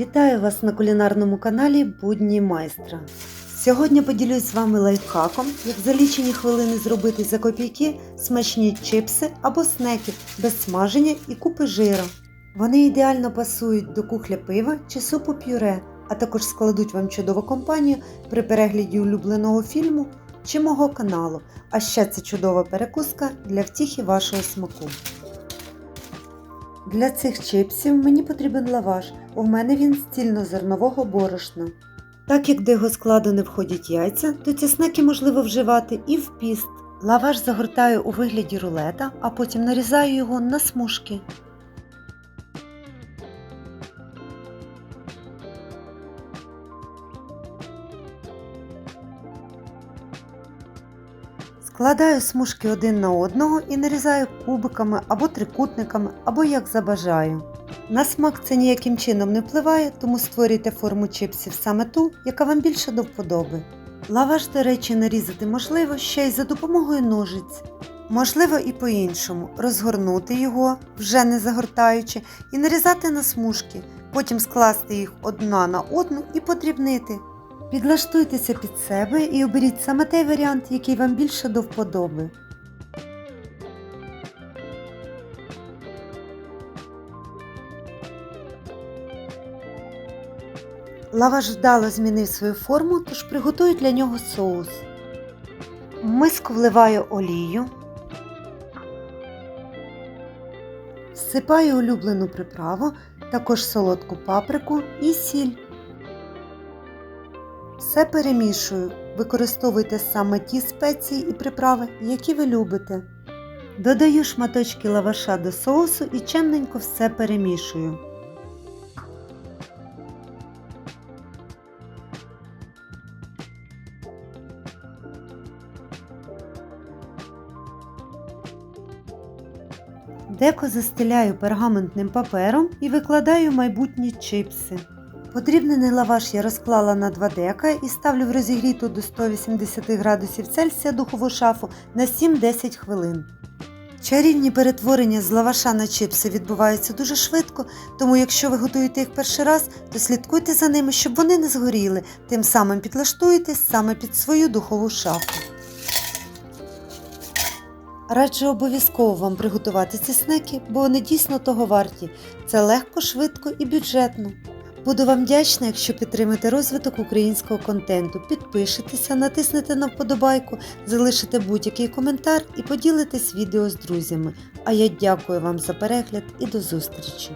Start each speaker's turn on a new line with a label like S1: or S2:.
S1: Вітаю вас на кулінарному каналі Будні майстра. Сьогодні поділюсь з вами лайфхаком, як за лічені хвилини зробити за копійки смачні чипси або снеки без смаження і купи жира. Вони ідеально пасують до кухля пива чи супу пюре, а також складуть вам чудову компанію при перегляді улюбленого фільму чи мого каналу. А ще це чудова перекуска для втіхи вашого смаку. Для цих чипсів мені потрібен лаваш. У мене він з цільнозернового борошна. Так як до його складу не входять яйця, то ці снеки можливо вживати і в піст. Лаваш загортаю у вигляді рулета, а потім нарізаю його на смужки. Складаю смужки один на одного і нарізаю кубиками або трикутниками, або як забажаю. На смак це ніяким чином не впливає, тому створюйте форму чипсів саме ту, яка вам більше до вподоби. Лаваш, до речі, нарізати можливо ще й за допомогою ножиць. Можливо і по-іншому розгорнути його, вже не загортаючи, і нарізати на смужки, потім скласти їх одна на одну і подрібнити. Підлаштуйтеся під себе і оберіть саме той варіант, який вам більше до вподоби. Лаваш вдало змінив свою форму, тож приготую для нього соус. В миску вливаю олію, всипаю улюблену приправу, також солодку паприку і сіль. Все перемішую. Використовуйте саме ті спеції і приправи, які ви любите. Додаю шматочки лаваша до соусу і чемненько все перемішую. Деко застеляю пергаментним папером і викладаю майбутні чипси. Подрібнений лаваш я розклала на 2 дека і ставлю в розігріту до 180 градусів Цельсія духову шафу на 7-10 хвилин. Чарівні перетворення з лаваша на чипси відбуваються дуже швидко, тому якщо ви готуєте їх перший раз, то слідкуйте за ними, щоб вони не згоріли, тим самим підлаштуєтесь саме під свою духову шафу. Раджу обов'язково вам приготувати ці снеки, бо вони дійсно того варті. Це легко, швидко і бюджетно. Буду вам вдячна, якщо підтримаєте розвиток українського контенту, підпишетеся, натиснете на вподобайку, залишите будь-який коментар і поділитесь відео з друзями. А я дякую вам за перегляд і до зустрічі!